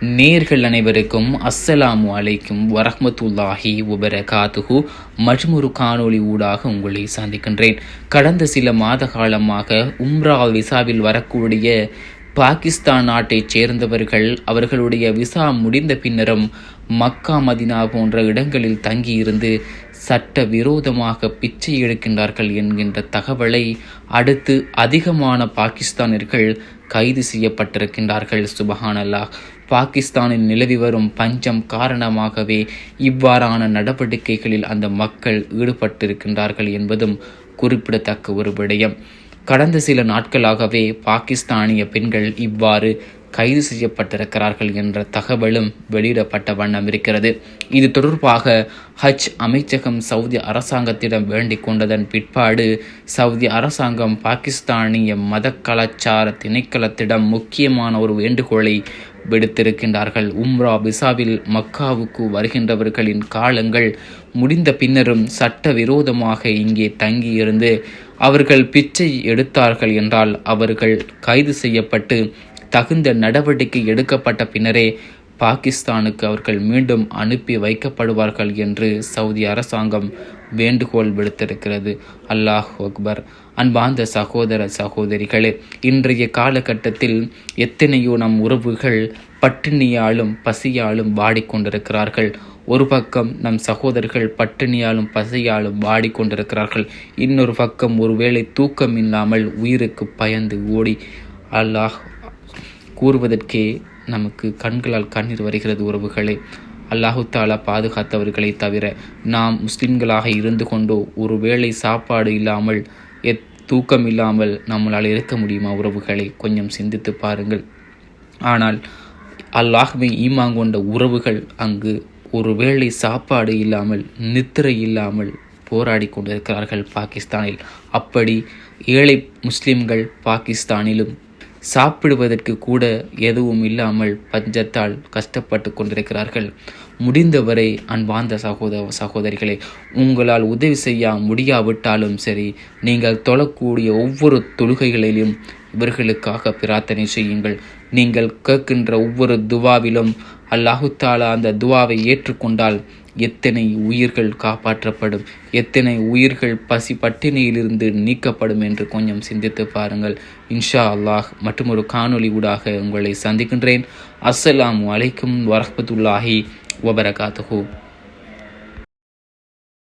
நேர்கள் அனைவருக்கும் அஸ்ஸலாமு அலைக்கும் வரஹ்மத்துல்லாஹி வபரகாத்துஹு. மற்றொரு காணொளி ஊடாக உங்களை சந்திக்கின்றேன். கடந்த சில மாத காலமாக உம்ரா விசாவில் வரக்கூடிய பாகிஸ்தான் நாட்டைச் சேர்ந்தவர்கள் அவர்களுடைய விசா முடிந்த பின்னரும் மக்கா மதினா போன்ற இடங்களில் தங்கியிருந்து சட்ட விரோதமாக பிச்சை எடுக்கின்றார்கள் என்கின்ற தகவலை அடுத்து அதிகமான பாகிஸ்தானியர்கள் கைது செய்யப்பட்டிருக்கின்றார்கள் சுபஹானல்லாஹ் பாகிஸ்தானில் நிலவி வரும் பஞ்சம் காரணமாகவே இவ்வாறான நடவடிக்கைகளில் அந்த மக்கள் ஈடுபட்டிருக்கின்றார்கள் என்பதும் குறிப்பிடத்தக்க ஒரு விடயம். கடந்த சில நாட்களாகவே பாகிஸ்தானிய பெண்கள் இவ்வாறு கைது செய்யப்பட்டிருக்கிறார்கள் என்ற தகவலும் வெளியிடப்பட்ட வண்ணம் இருக்கிறது. இது தொடர்பாக ஹஜ் அமைச்சகம் சவுதி அரசாங்கத்திடம் வேண்டிக் கொண்டதன் பிற்பாடு சவுதி அரசாங்கம் பாகிஸ்தானிய மத கலாச்சார திணைக்களத்திடம் முக்கியமான ஒரு வேண்டுகோளை விடுத்திருக்கின்றார்கள். உம்ரா விசாவில் மக்காவுக்கு வருகின்றவர்களின் காலங்கள் முடிந்த பின்னரும் சட்டவிரோதமாக இங்கே தங்கியிருந்து அவர்கள் பிச்சை எடுத்தார்கள் என்றால் அவர்கள் கைது செய்யப்பட்டு தகுந்த நடவடிக்கை எடுக்கப்பட்ட பின்னரே பாகிஸ்தானுக்கு அவர்கள் மீண்டும் அனுப்பி வைக்கப்படுவார்கள் என்று சவுதி அரசாங்கம் வேண்டுகோள் விடுத்திருக்கிறது. அல்லாஹ் அக்பர். அன்பார்ந்த சகோதர சகோதரிகளே இன்றைய காலகட்டத்தில் எத்தனையோ நம் உறவுகள் பட்டினியாலும் பசியாலும் வாடிக்கொண்டிருக்கிறார்கள். ஒரு பக்கம் நம் சகோதரர்கள் பட்டினியாலும் பசியாலும் வாடிக்கொண்டிருக்கிறார்கள். இன்னொரு பக்கம் ஒருவேளை தூக்கம் இல்லாமல் உயிருக்கு பயந்து ஓடி அல்லாஹ் கூறுவதற்கே நமக்கு கண்களால் கண்ணீர் வருகிறது உறவுகளே. அல்லாஹு தாலா பாதுகாத்தவர்களை தவிர நாம் முஸ்லிம்களாக இருந்து கொண்டோ ஒரு வேளை சாப்பாடு இல்லாமல் எத் தூக்கம் இல்லாமல் நம்மளால் இருக்க முடியுமா உறவுகளை? கொஞ்சம் சிந்தித்து பாருங்கள். ஆனால் அல்லாஹ்மே ஈமாங் கொண்ட உறவுகள் அங்கு ஒரு வேளை சாப்பாடு இல்லாமல் நித்திரை இல்லாமல் போராடி கொண்டிருக்கிறார்கள் பாகிஸ்தானில். அப்படி ஏழை முஸ்லிம்கள் பாகிஸ்தானிலும் சாப்பிடுவதற்கு கூட எதுவும் இல்லாமல் பஞ்சத்தால் கஷ்டப்பட்டு கொண்டிருக்கிறார்கள். முடிந்தவரை அன்பார்ந்த சகோதர சகோதரிகளே உங்களால் உதவி செய்ய முடியாவிட்டாலும் சரி நீங்கள் தொழக்கூடிய ஒவ்வொரு தொழுகைகளிலும் இவர்களுக்காக பிரார்த்தனை செய்யுங்கள். நீங்கள் கேட்கின்ற ஒவ்வொரு துவாவிலும் அல்லாஹு தாலா அந்த துவாவை ஏற்றுக்கொண்டால் எத்தனை உயிர்கள் காப்பாற்றப்படும் எத்தனை உயிர்கள் பசி பட்டினியிலிருந்து நீக்கப்படும் என்று கொஞ்சம் சிந்தித்து பாருங்கள். இன்ஷா அல்லாஹ் மற்றும் ஒரு காணொலி ஊடாக உங்களை சந்திக்கின்றேன். அஸ்ஸலாம் வலைக்கும் வரஹத்துல்லாஹி வபரகாத்துஹூ.